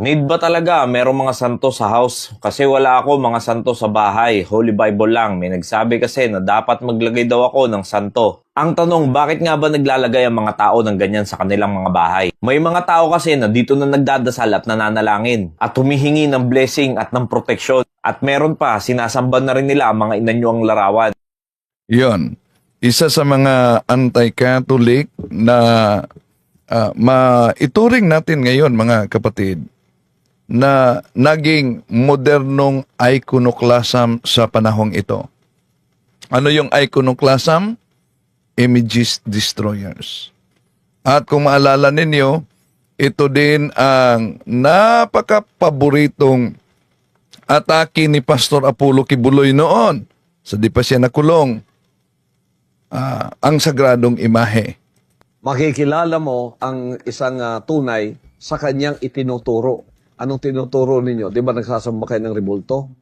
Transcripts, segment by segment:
Need ba talaga merong mga santo sa house? Kasi wala ako mga santo sa bahay. Holy Bible lang. May nagsabi kasi na dapat maglagay daw ako ng santo. Ang tanong, bakit nga ba naglalagay ang mga tao ng ganyan sa kanilang mga bahay? May mga tao kasi na dito na nagdadasal at nananalangin at humihingi ng blessing at ng proteksyon. At meron pa, sinasamba na rin nila ang mga inanyo ang larawan. Yon. Isa sa mga anti-Catholic na ah, maituring natin ngayon mga kapatid na naging modernong iconoclasm sa panahong ito. Ano yung iconoclasm? Images destroyers. At kung maalala ninyo, ito din ang napaka-paboritong atake ni Pastor Apollo Kibuloy noon sa di pa siya nakulong. Ah, ang sagradong imahe. makikilala mo ang isang ah, tunay sa kanyang itinuturo. Anong tinuturo ninyo? Di ba nagsasamba kayo ng rebulto?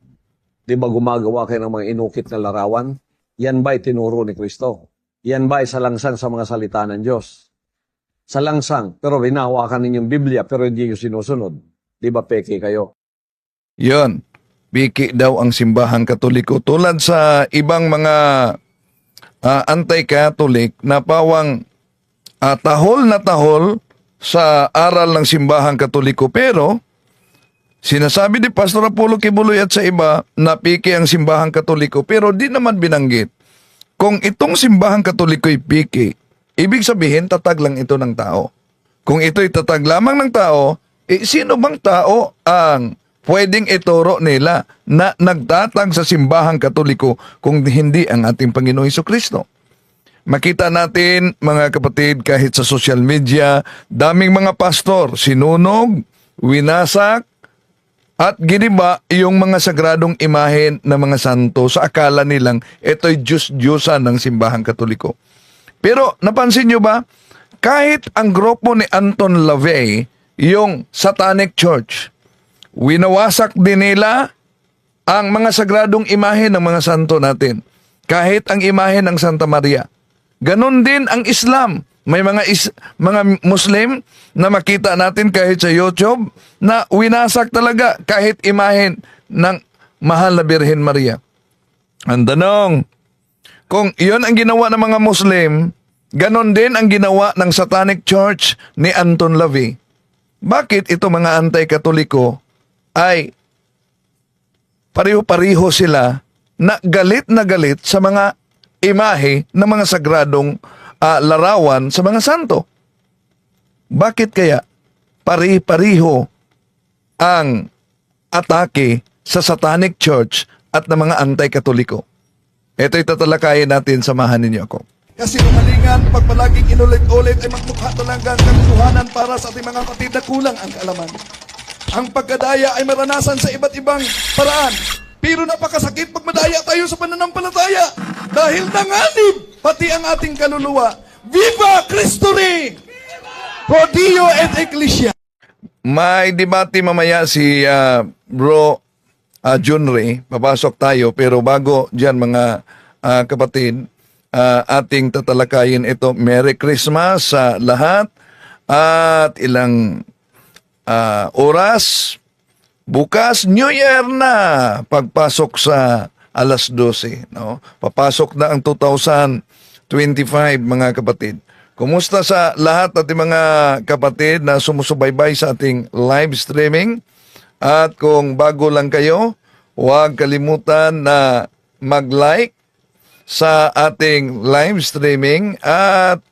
Di ba gumagawa kayo ng mga inukit na larawan? Yan ba itinuro ni Kristo? Yan ba isalangsang sa mga salita ng Diyos? Salangsang, pero binahawakan ninyong Biblia, pero hindi nyo sinusunod. Di ba peke kayo? Yon. Biki daw ang simbahang katoliko tulad sa ibang mga ah, anti-Catholic na pawang ah, tahol na tahol sa aral ng simbahang katoliko pero sinasabi ni Pastor Apollo Kibuloy at sa iba na piki ang simbahang katoliko pero di naman binanggit kung itong simbahang katoliko'y piki, ibig sabihin tatag lang ito ng tao. Kung ito'y tatag lamang ng tao, eh, sino bang tao ang pwedeng ituro nila na nagtatag sa simbahang katoliko kung hindi ang ating Panginoong Heso Kristo? Makita natin mga kapatid kahit sa social media, daming mga pastor, sinunog, winasak, at giniba yung mga sagradong imahen ng mga santo sa akala nilang ito'y Diyos-Diyosan ng simbahang katoliko. Pero napansin nyo ba, kahit ang grupo ni Anton LaVey, yung Satanic Church, winawasak din nila ang mga sagradong imahe ng mga santo natin. Kahit ang imahe ng Santa Maria. Ganon din ang Islam. May mga is, mga Muslim na makita natin kahit sa YouTube na winasak talaga kahit imahen ng mahal na Birhen Maria. Ang tanong, kung iyon ang ginawa ng mga Muslim, ganon din ang ginawa ng Satanic Church ni Anton LaVey. Bakit ito mga anti-katoliko ay pareho-pareho sila na galit na galit sa mga imahe ng mga sagradong ah, larawan sa mga santo. Bakit kaya pari-pariho ang atake sa Satanic Church at ng mga anti-katoliko? Ito'y tatalakayin natin, samahan ninyo ako. Kasi lumalingan, pag palaging inulit-ulit ay magmukha talaga ang katotohanan para sa ating mga kapatid na kulang ang kaalaman. Ang pagkadaya ay maranasan sa iba't ibang paraan. Pero napakasakit pag madaya tayo sa pananampalataya. Dahil nanganib pati ang ating kaluluwa. Viva Cristo Rey! Pro Dio et Ecclesia! May debate mamaya si ah, Bro uh, Jun Ray. Papasok tayo pero bago dyan mga ah, kapatid, ah, ating tatalakayin ito. Merry Christmas sa lahat at ilang ah, oras Bukas, New Year na pagpasok sa alas 12. No? Papasok na ang 2025 mga kapatid. Kumusta sa lahat ating mga kapatid na sumusubaybay sa ating live streaming? At kung bago lang kayo, huwag kalimutan na mag-like sa ating live streaming at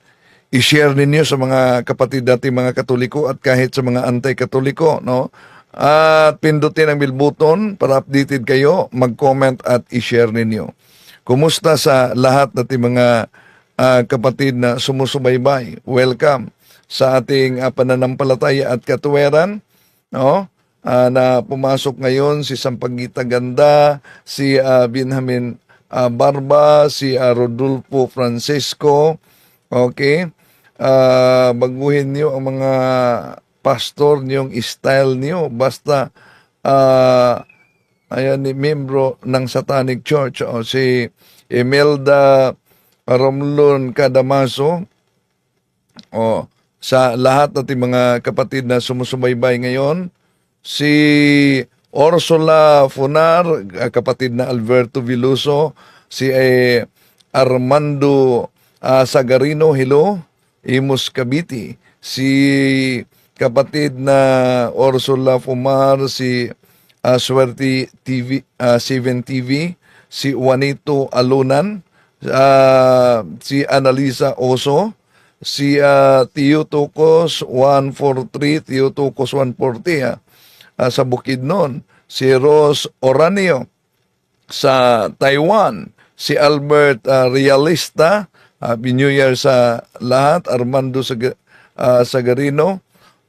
i-share ninyo sa mga kapatid nating mga katoliko at kahit sa mga anti-katoliko, no? At pindutin ang bell button para updated kayo, mag-comment at i-share ninyo. Kumusta sa lahat nating mga ah, kapatid na sumusubaybay? Welcome sa ating ah, pananampalataya at katuweran, no? Ah, na pumasok ngayon si Sampaguita Ganda, si ah, Benjamin ah, Barba, si ah, Rodolfo Francisco, okay? Ah, baguhin niyo ang mga pastor niyong style niyo. Basta ah ayan ni membro ng Satanic Church o si Imelda Romlon Cadamaso o sa lahat nating mga kapatid na sumusubaybay ngayon si Ursula Funar, ah, kapatid na Alberto Viluso, si eh, Armando ah, Sagarino, hello, Imus Cavite, si kapatid na Ursula Fumar, si ah, Swerte TV, ah, 7 TV, si Juanito Alunan, ah, si Analisa Oso, si uh, Tio Tucos 143, Tio Tucos 140 ah, ah, sa Bukidnon, si Ros Oranio. Sa Taiwan, si Albert ah, Realista, Happy New Year sa lahat, Armando Sag- ah, Sagarino,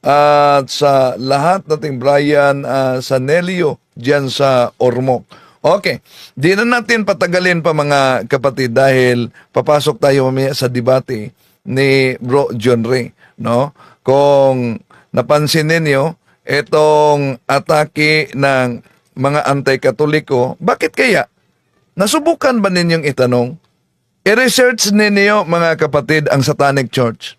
at sa lahat nating Brian uh, Sanelio diyan sa Ormoc. Okay, di na natin patagalin pa mga kapatid dahil papasok tayo mamaya sa debate ni Bro John Ray, no? Kung napansin ninyo, itong atake ng mga anti-katoliko, bakit kaya? Nasubukan ba ninyong itanong? I-research ninyo mga kapatid ang Satanic Church.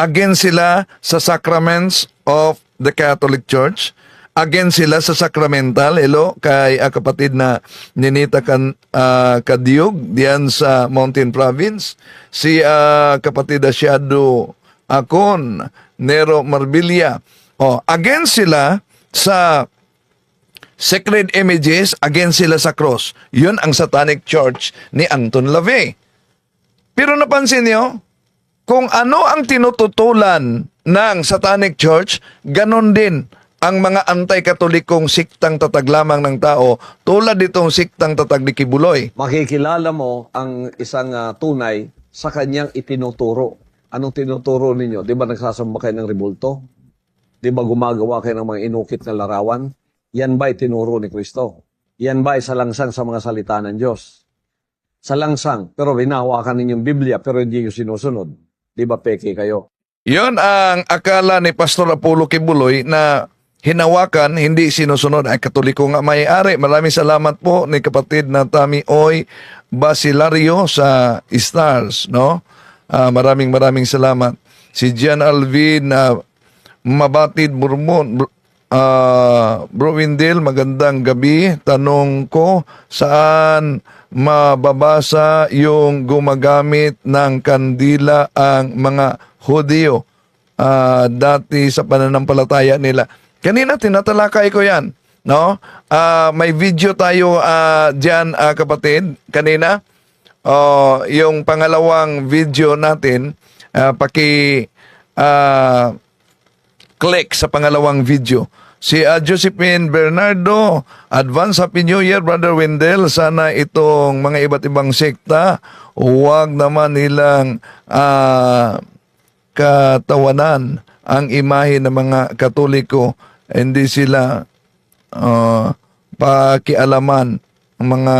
Against sila sa sacraments of the Catholic Church. Against sila sa sacramental. Hello, kay ah, kapatid na Ninita kan, ah, Kadiog diyan sa Mountain Province. Si ah, kapatid na Shadow Akon, Nero Marbilla. Oh, against sila sa sacred images, against sila sa cross. Yun ang Satanic Church ni Anton LaVey. Pero napansin niyo, kung ano ang tinututulan ng Satanic Church, ganon din ang mga anti-katolikong siktang tatag lamang ng tao tulad ditong siktang tatag ni Kibuloy. Makikilala mo ang isang ah, tunay sa kanyang itinuturo. Anong tinuturo ninyo? Di ba nagsasamba kayo ng rebulto? Di ba gumagawa kayo ng mga inukit na larawan? Yan ba itinuro ni Kristo? Yan ba isalangsang sa mga salita ng Diyos? Salangsang, pero binahawakan ninyong Biblia, pero hindi nyo sinusunod. Di ba peke kayo? Yon ang akala ni Pastor Apollo Kibuloy na hinawakan, hindi sinusunod. Ay, katoliko nga may-ari. Maraming salamat po ni kapatid na Tami Oy Basilario sa Stars, no? Ah, maraming maraming salamat. Si Gian Alvin na Mabatid Burmon, Ah, Bro Windel, magandang gabi. Tanong ko, saan mababasa yung gumagamit ng kandila ang mga Hudyo ah, dati sa pananampalataya nila. Kanina tinatalakay ko 'yan, no? Ah, may video tayo ah, diyan ah, kapatid kanina. Oh, yung pangalawang video natin, ah, paki ah, click sa pangalawang video. Si ah, Josephine Bernardo, Advance Happy New Year, Brother Wendell. Sana itong mga iba't ibang sekta, huwag naman nilang ah, katawanan ang imahe ng mga katoliko. Hindi sila ah, pakialaman ang mga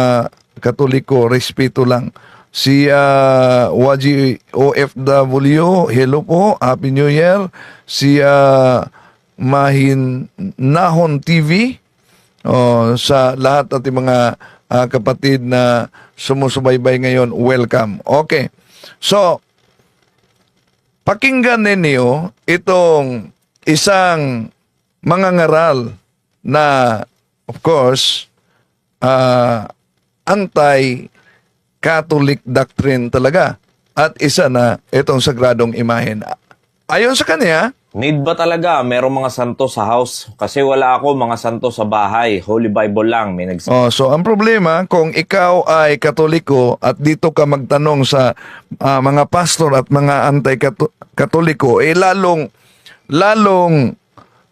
katoliko, respeto lang. Si uh, Waji OFW, hello po, Happy New Year. Si ah, Mahin Nahon TV, oh, sa lahat ng mga ah, kapatid na sumusubaybay ngayon, welcome. Okay. So, pakinggan ninyo itong isang mangangaral na, of course, ah, anti-Catholic doctrine talaga. At isa na itong sagradong imahen. Ayon sa kanya, Need ba talaga merong mga santo sa house? Kasi wala ako mga santo sa bahay. Holy Bible lang. May nagsabi. Oh, so ang problema kung ikaw ay katoliko at dito ka magtanong sa ah, mga pastor at mga anti-katoliko eh lalong lalong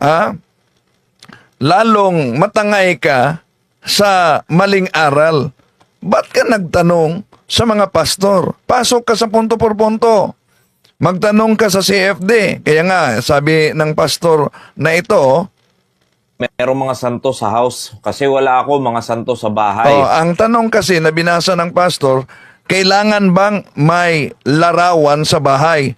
ah lalong matangay ka sa maling aral. Ba't ka nagtanong sa mga pastor? Pasok ka sa punto por punto. Magtanong ka sa CFD. Kaya nga, sabi ng pastor na ito, merong mga santo sa house. Kasi wala ako mga santo sa bahay. Oh, ang tanong kasi na binasa ng pastor, kailangan bang may larawan sa bahay?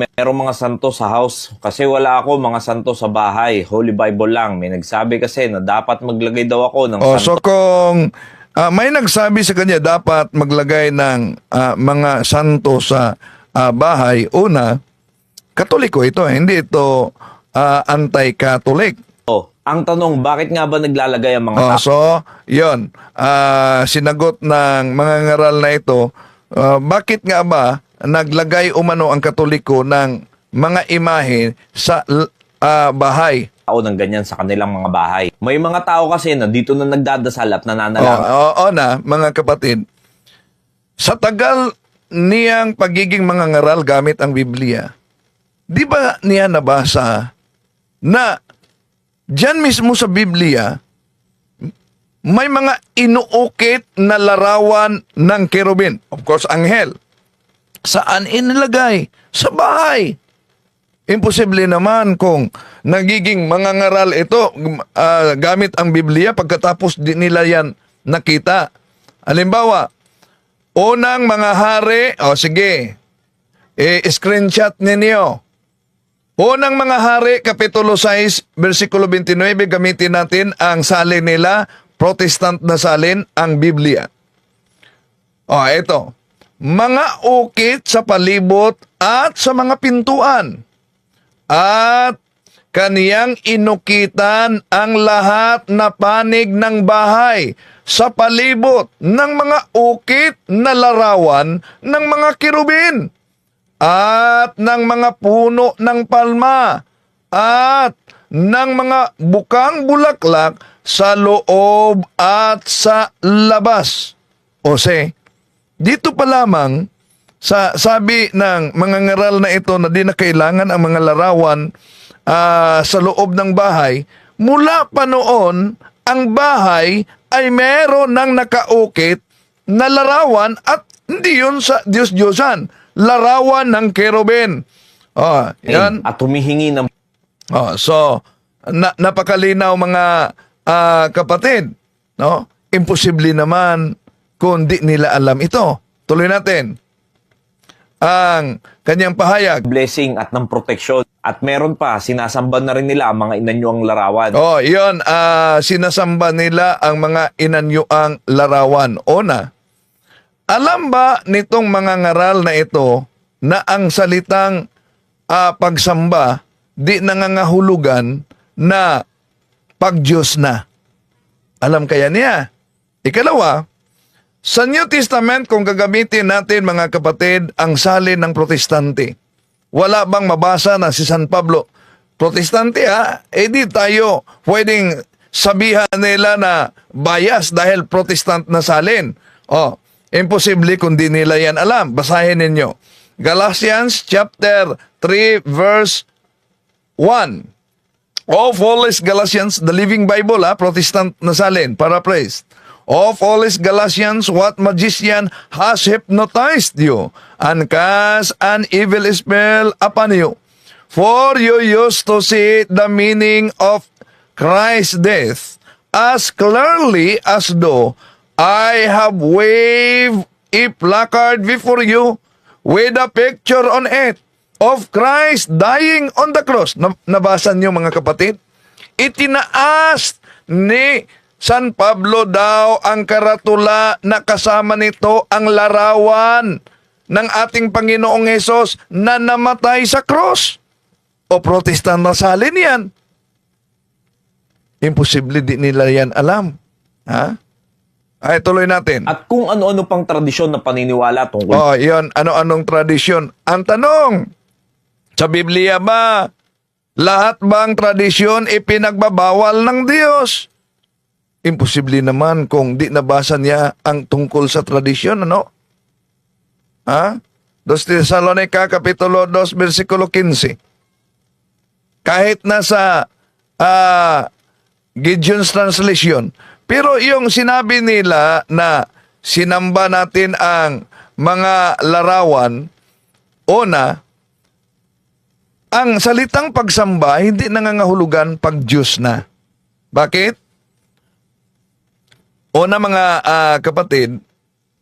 Merong mga santo sa house. Kasi wala ako mga santo sa bahay. Holy Bible lang. May nagsabi kasi na dapat maglagay daw ako ng Oh, santo. so kung ah, may nagsabi sa kanya dapat maglagay ng ah, mga santo sa ah, bahay, una, katoliko ito, eh, hindi ito ah, anti-catholic. Ang tanong, bakit nga ba naglalagay ang mga Oh, tao so, yon Ah, sinagot ng mga ngaral na ito, ah, bakit nga ba naglagay umano ang Katoliko ng mga imahe sa ah, bahay? ng ganyan sa kanilang mga bahay? May mga tao kasi na dito na nagdadasal at Oh, nananalangin. oo na, mga kapatid. Sa tagal niyang pagiging mga ngaral gamit ang Biblia, di ba niya nabasa na dyan mismo sa Biblia, may mga inuukit na larawan ng kerubin. Of course, anghel. Saan inilagay? Sa bahay. Imposible naman kung nagiging mga ngaral ito ah, gamit ang Biblia pagkatapos di nila yan nakita. Halimbawa, unang mga hari, o sige, eh, screenshot ninyo. Unang mga hari, Kapitulo 6, versikulo 29, gamitin natin ang salin nila, Protestant na salin, ang Biblia. O, ito. Mga ukit sa palibot at sa mga pintuan at kaniyang inukitan ang lahat na panig ng bahay sa palibot ng mga ukit na larawan ng mga kirubin at ng mga puno ng palma at ng mga bukang bulaklak sa loob at sa labas. O se, dito pa lamang sa sabi ng mga ngaral na ito na di na kailangan ang mga larawan ah, sa loob ng bahay, mula pa noon, ang bahay ay meron ng nakaukit na larawan at hindi yun sa Diyos-Diyosan. Larawan ng kerubin. Oh, yan. at humihingi ng Oh, so na, napakalinaw mga ah, kapatid, no? Imposible naman kung di nila alam ito. Tuloy natin. Ang kanyang pahayag. blessing at ng proteksyon. At meron pa, sinasamba na rin nila ang mga inanyuang larawan. Oh, 'yon ah sinasamba nila ang mga inanyuang larawan. Ona. Alam ba nitong mga ngaral na ito na ang salitang ah, pagsamba di nangangahulugan na pagdiyos na? Alam kaya niya? Ikalawa, sa New Testament, kung gagamitin natin mga kapatid ang salin ng protestante, wala bang mabasa na si San Pablo, protestante ha, eh tayo pwedeng sabihan nila na bias dahil protestant na salin. Oh, imposible kung di nila yan alam. Basahin ninyo. Galatians chapter 3 verse 1. Of all is Galatians, the Living Bible, ha, Protestant na salin, paraphrased. Of all is Galatians, what magician has hypnotized you and cast an evil spell upon you? For you used to see the meaning of Christ's death as clearly as though I have waved a placard before you with a picture on it of Christ dying on the cross. Na- nabasa niyo mga kapatid? Itinaas ni San Pablo daw ang karatula na kasama nito ang larawan ng ating Panginoong Hesus na namatay sa cross. O protestant na salin yan. Imposible di nila yan alam. Ha? Ay, tuloy natin. At kung ano-ano pang tradisyon na paniniwala tungkol Oh, yon ano-anong tradisyon. Ang tanong, sa Biblia ba, lahat bang tradisyon ipinagbabawal ng Diyos? Imposible naman kung di nabasa niya ang tungkol sa tradisyon, ano? Ha? Dos Thessalonica, Kapitulo 2, versikulo 15. Kahit nasa ah, Gideon's translation, pero yung sinabi nila na sinamba natin ang mga larawan, una, ang salitang pagsamba hindi nangangahulugan pag Diyos na. Bakit? Una mga ah, kapatid,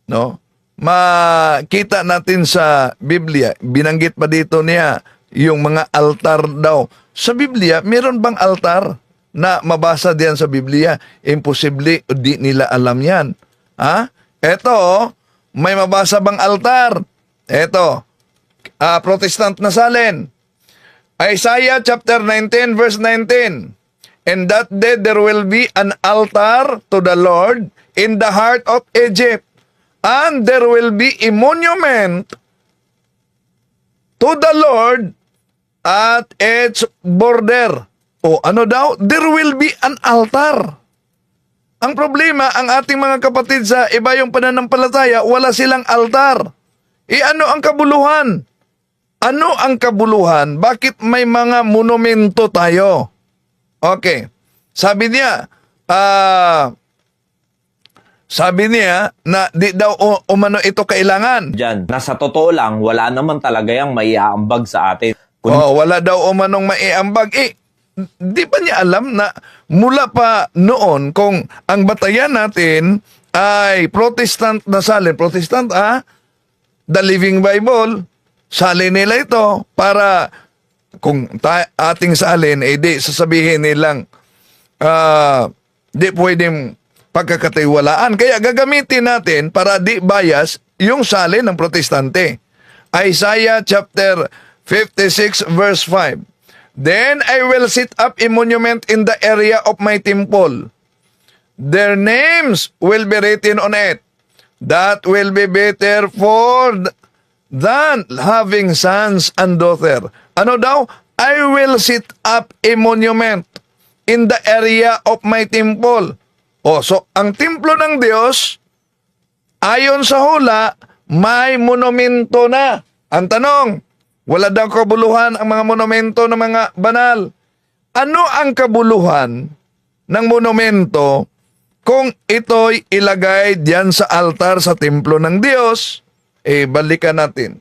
no? Makita natin sa Biblia, binanggit pa dito niya yung mga altar daw. Sa Biblia, meron bang altar na mabasa diyan sa Biblia? Imposible, di nila alam yan. Ha? Eto, may mabasa bang altar? Eto, ah, Protestant na salin. Isaiah chapter 19 verse 19. And that day there will be an altar to the Lord in the heart of Egypt. And there will be a monument to the Lord at its border. O ano daw? There will be an altar. Ang problema, ang ating mga kapatid sa iba yung pananampalataya, wala silang altar. E ano ang kabuluhan? Ano ang kabuluhan? Bakit may mga monumento tayo? Okay. Sabi niya, ah, sabi niya na di daw umano ito kailangan. Diyan, nasa totoo lang, wala naman talaga yung maiaambag sa atin. Kung Oh, wala daw umanong maiambag. Eh, di ba niya alam na mula pa noon kung ang batayan natin ay Protestant na salin. Protestant, ah? The Living Bible. Salin nila ito para kung ta- ating salin, eh di sasabihin nilang ah, di pwedeng pagkakatiwalaan. Kaya gagamitin natin para di bias yung salin ng protestante. Isaiah chapter 56 verse 5. Then I will set up a monument in the area of my temple. Their names will be written on it. That will be better for th- than having sons and daughter. Ano daw? I will set up a monument in the area of my temple. O, so ang templo ng Diyos, ayon sa hula, may monumento na. Ang tanong, wala daw kabuluhan ang mga monumento ng mga banal. Ano ang kabuluhan ng monumento kung ito'y ilagay diyan sa altar sa templo ng Diyos? Eh, balikan natin.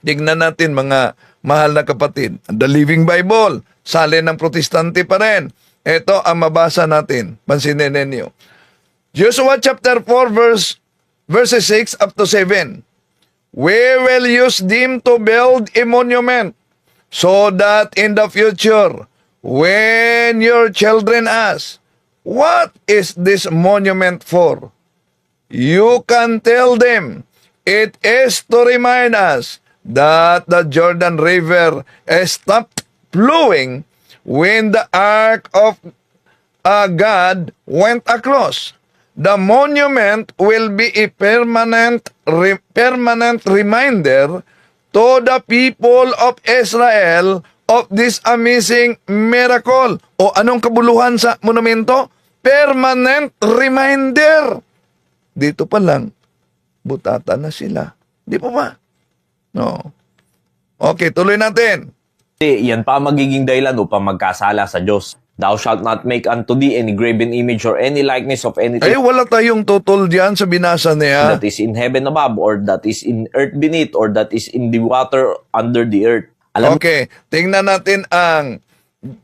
Tignan natin mga mahal na kapatid. The Living Bible, salin ng protestante pa rin. Ito ang mabasa natin. Pansinin ninyo. Joshua chapter 4 verse verses 6 up to 7. We will use them to build a monument so that in the future when your children ask, what is this monument for? You can tell them it is to remind us that the Jordan River stopped flowing when the ark of uh, God went across. The monument will be a permanent re- permanent reminder to the people of Israel of this amazing miracle. O anong kabuluhan sa monumento? Permanent reminder. Dito pa lang, butata na sila. Di pa ba? No. Okay, tuloy natin. yan pa magiging dahilan upang magkasala sa Diyos. Thou shalt not make unto thee any graven image or any likeness of Eh, anything wala tayong tutol diyan sa binasa niya. that is in heaven above or that is in earth beneath or that is in the water under the earth. Alam Okay, tingnan natin ang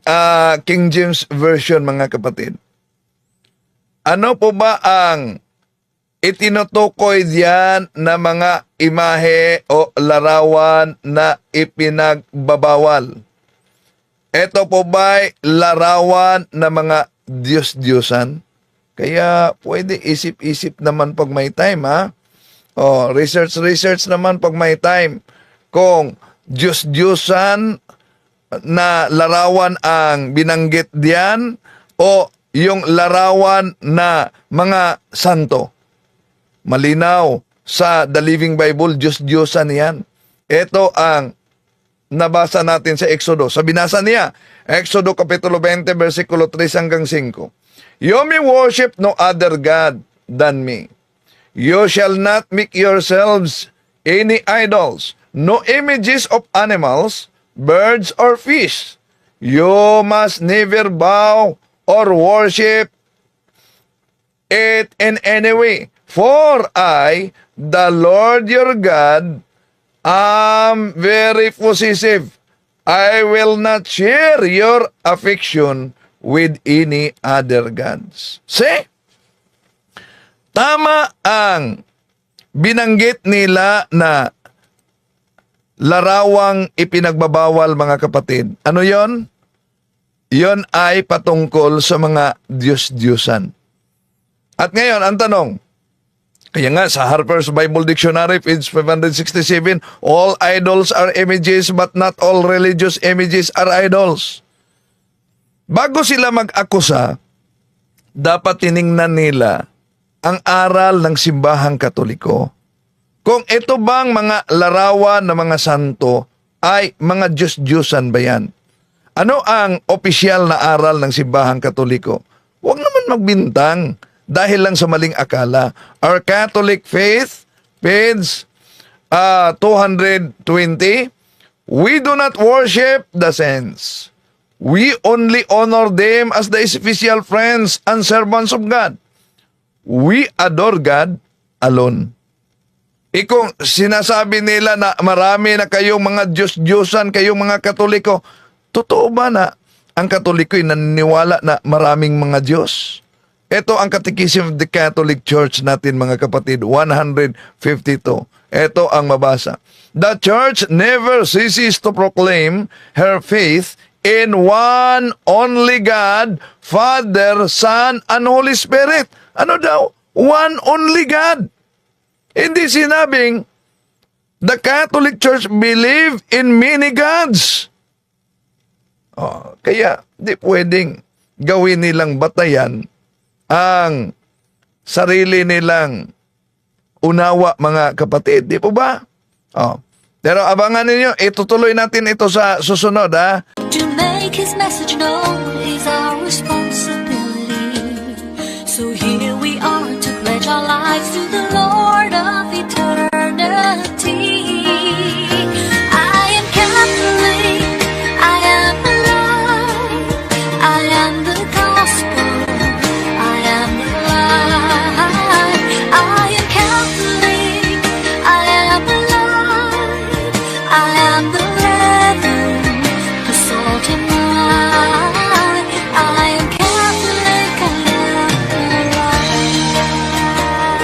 ah, King James Version mga kapatid. Ano po ba ang itinutukoy diyan na mga imahe o larawan na ipinagbabawal? Ito po ba larawan na mga Diyos-Diyosan? Kaya pwede isip-isip naman pag may time ha. Oh, research research naman pag may time. Kung Diyos-Diyosan na larawan ang binanggit diyan o yung larawan na mga santo. Malinaw sa The Living Bible, Diyos-Diyosan yan. Ito ang nabasa natin sa Exodo. Sa binasa niya, Exodo Kapitulo 20, versikulo 3 hanggang 5. You may worship no other God than me. You shall not make yourselves any idols, no images of animals, birds, or fish. You must never bow or worship it in any way. For I, the Lord your God, am very possessive. I will not share your affection with any other gods. See? Tama ang binanggit nila na larawang ipinagbabawal mga kapatid. Ano yon? Yon ay patungkol sa mga Diyos-Diyosan. At ngayon, ang tanong, kaya nga sa Harper's Bible Dictionary, page 567, all idols are images but not all religious images are idols. bago sila mag-akusa, dapat tiningnan nila ang aral ng simbahang katoliko. Kung ito bang mga larawan ng mga santo ay mga Diyos-Diyosan ba yan? Ano ang opisyal na aral ng simbahang katoliko? Huwag naman magbintang dahil lang sa maling akala. Our Catholic faith, page uh, 220, we do not worship the saints. We only honor them as the official friends and servants of God. We adore God alone. Kung sinasabi nila na marami na kayong mga Diyos-Diyosan, kayong mga Katoliko, totoo ba na ang Katoliko ay naniniwala na maraming mga Diyos? Ito ang Catechism of the Catholic Church natin mga kapatid, 152. Ito ang mabasa. The Church never ceases to proclaim her faith in one only God, Father, Son, and Holy Spirit. Ano daw? One only God. Hindi sinabing the Catholic Church believe in many gods. Oh, kaya di pwedeng gawin nilang batayan ang sarili nilang unawa mga kapatid. Di po ba? Oh. Pero abangan ninyo, itutuloy natin ito sa susunod ha. To make his message known is our responsibility. So here we are to pledge our lives to the Lord.